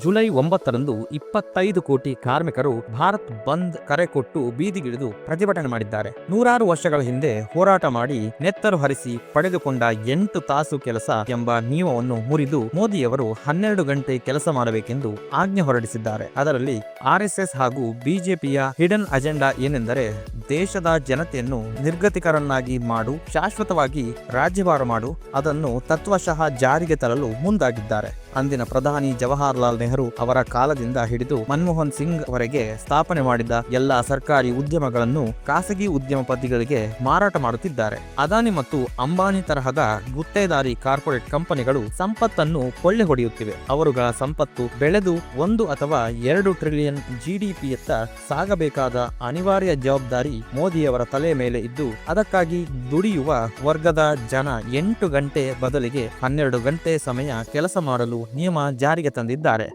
July ಒಂಬತ್ತರಂದು ಇಪ್ಪತ್ತೈದು ಕೋಟಿ ಕಾರ್ಮಿಕರು ಭಾರತ್ ಬಂದ್ ಕರೆ ಕೊಟ್ಟು ಬೀದಿಗಿಳಿದು ಪ್ರತಿಭಟನೆ ಮಾಡಿದ್ದಾರೆ. ನೂರಾರು ವರ್ಷಗಳ ಹಿಂದೆ ಹೋರಾಟ ಮಾಡಿ ನೆತ್ತರು ಹರಿಸಿ ಪಡೆದುಕೊಂಡ ಎಂಟು ತಾಸು ಕೆಲಸ ಎಂಬ ನಿಯಮವನ್ನು ಮುರಿದು ಮೋದಿಯವರು ಹನ್ನೆರಡು ಗಂಟೆ ಕೆಲಸ ಮಾಡಬೇಕೆಂದು ಆಜ್ಞೆ ಹೊರಡಿಸಿದ್ದಾರೆ. ಅದರಲ್ಲಿ ಆರ್ಎಸ್ಎಸ್ ಹಾಗೂ ಬಿಜೆಪಿಯ ಹಿಡನ್ ಅಜೆಂಡಾ ಏನೆಂದರೆ ದೇಶದ ಜನತೆಯನ್ನು ನಿರ್ಗತಿಕರನ್ನಾಗಿ ಮಾಡು, ಶಾಶ್ವತವಾಗಿ ರಾಜ್ಯಭಾರ ಮಾಡು, ಅದನ್ನು ತತ್ವಶಃ ಜಾರಿಗೆ ತರಲು ಮುಂದಾಗಿದ್ದಾರೆ. ಅಂದಿನ ಪ್ರಧಾನಿ ಜವಾಹರಲಾಲ್ ನೆಹರು ಅವರ ಕಾಲದಿಂದ ಹಿಡಿದು ಮನಮೋಹನ್ ಸಿಂಗ್ ಅವರಿಗೆ ಸ್ಥಾಪನೆ ಮಾಡಿದ ಎಲ್ಲಾ ಸರ್ಕಾರಿ ಉದ್ಯಮಗಳನ್ನು ಖಾಸಗಿ ಉದ್ಯಮಪತಿಗಳಿಗೆ ಮಾರಾಟ ಮಾಡುತ್ತಿದ್ದಾರೆ. ಅದಾನಿ ಮತ್ತು ಅಂಬಾನಿ ತರಹದ ಗುತ್ತೇದಾರಿ ಕಾರ್ಪೊರೇಟ್ ಕಂಪನಿಗಳು ಸಂಪತ್ತನ್ನು ಕೊಳ್ಳೆ ಹೊಡೆಯುತ್ತಿವೆ ಅವರುಗಳ ಸಂಪತ್ತು ಬೆಳೆದು ಒಂದು ಅಥವಾ ಎರಡು ಟ್ರಿಲಿಯನ್ ಜಿಡಿಪಿಯತ್ತ ಸಾಗಬೇಕಾದ ಅನಿವಾರ್ಯ ಜವಾಬ್ದಾರಿ ಮೋದಿಯವರ ತಲೆ ಮೇಲೆ ಇದ್ದು, ಅದಕ್ಕಾಗಿ ದುಡಿಯುವ ವರ್ಗದ ಜನ ಎಂಟು ಗಂಟೆ ಬದಲಿಗೆ ಹನ್ನೆರಡು ಗಂಟೆ ಸಮಯ ಕೆಲಸ ಮಾಡಲು ನಿಯಮ ಜಾರಿಗೆ ತಂದಿದ್ದಾರೆ.